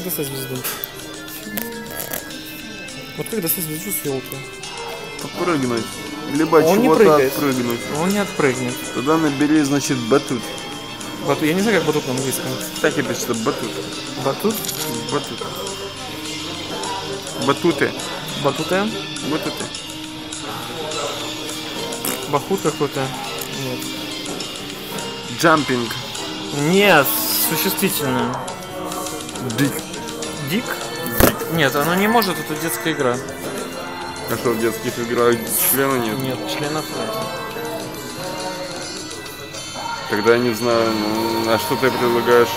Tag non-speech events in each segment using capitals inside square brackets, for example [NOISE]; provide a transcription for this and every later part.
как достать звезду? Вот как достать звезду с елки? Попрыгнуть. Либо Он не чего-то прыгает. отпрыгнуть. Он не отпрыгнет. Тогда набери, значит, батут. Батут. Я не знаю, как батут на английском. Так и пишется, батут. Батут? Батут. Батуты. Батуте? Батуты. Бахут какой-то? Нет. Джампинг. Нет, существительное. Дик. Дик? Нет, оно не может, это детская игра. А что, в детских играх члена нет? Нет, членов нет. Тогда я не знаю, ну, а что ты предлагаешь?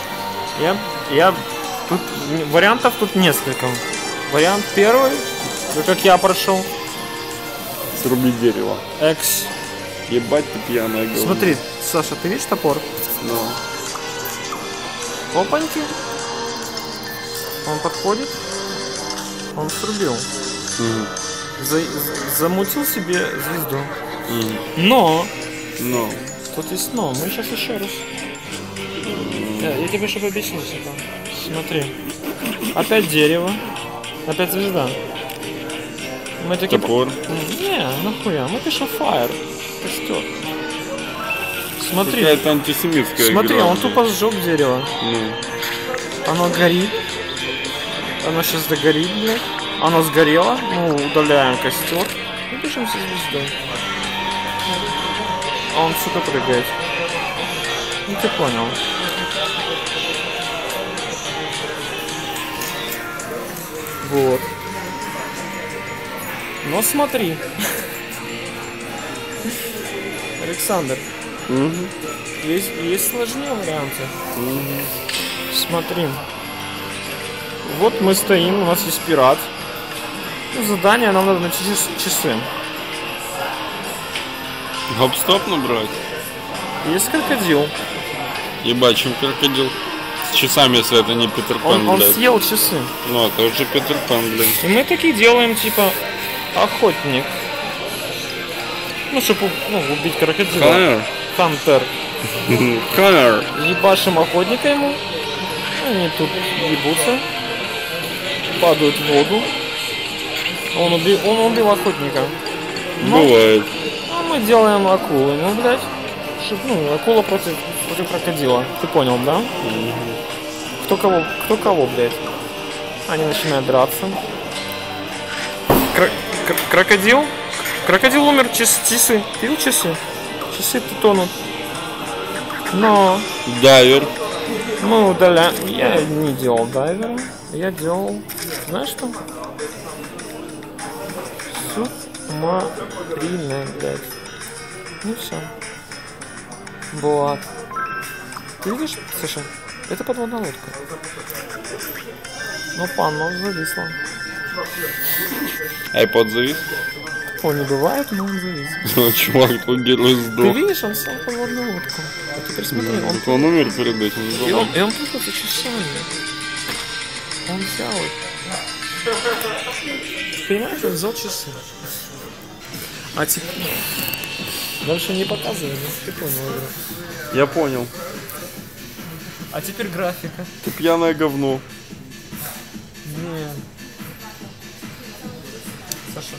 Я, я, тут вариантов тут несколько. Вариант первый, ну, как я прошел, Срубить дерево. X. Ебать ты пьяная говно. Смотри, Саша, ты видишь топор? Ну. Опаньки. Он подходит, он срубил. Мгм. За- замутил себе звезду. Мгм. Но, Ну. тут есть но, мы сейчас еще раз. Я, я тебе чтобы объяснить это. Смотри. Опять дерево. Опять звезда. Мы такие... Топор. Не, нахуя, мы пишем fire. Костер. Смотри, Какая-то антисемитская смотри, игра. он тупо сжег дерево. Ну. Оно горит. Оно сейчас догорит, блядь. Оно сгорело. Ну, удаляем костер. И пишем со звездой. А он, сука, прыгает. Ну ты понял. Вот. Но смотри. Александр, Мгм. есть, есть сложнее варианты. Мгм. Смотри. Вот мы стоим, у нас есть пират. Ну, задание нам надо найти час- часы. Гоп-стоп набрать? Есть крокодил. Ебать, чем крокодил. С часами, если это не Питер Пен, Он, он блядь. съел часы. Ну, это уже Питер Пен, блин. И мы такие делаем, типа, охотник. Ну, чтобы ну, убить крокодила. Конор. Хантер. Конор. Ебашим охотника ему. Они тут ебутся. Падают в воду. Он убил, он убил охотника. Но- Бывает. А мы делаем акулы, ну, блядь. Чтоб, ну, акула против, против крокодила. Ты понял, да? Кто кого, кто кого, блядь. Они начинают драться. Кро- кр- крокодил? Крокодил умер, час- часы. Ты видел часы? Часы тонут. Но Дайвер. Мы удаляем. Я не делал дайвера. Я делал. Знаешь что? Субмарина, блядь. Ну все. Вот. Ты видишь, Саша? Это подводная лодка. Ну, панно зависла. Айпод завис? Он не бывает, но он завис. [LAUGHS] Ну, чувак, твой герой Ты сдох. видишь, он в подводную лодку. А теперь смотри, он Так он умер перед этим. И он, и он путался часами. Он взял их. Понимаешь, он взял часы. А теперь... Дальше не показывай, ну, ты понял. игру. Я понял. А теперь графика. Ты пьяное говно. Не. Саша.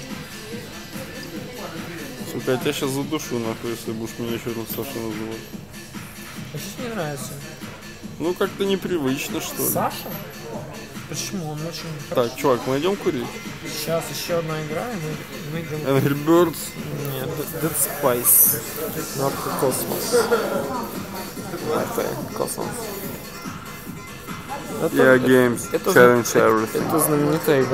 Сука, я тебя сейчас задушу, нахуй, если будешь меня еще раз Саша называть. А тебе не нравится? Ну, как-то непривычно, что ли. Саша? Почему? Он очень... Так, чувак, мы идем курить? Сейчас еще одна игра, и мы, мы идем... Angry Birds. Нет, Dead Spice. Not Cosmos. Wi-Fi, Cosmos. Это, Yeah, games. это, Challenge это, everything. это знаменитая игра.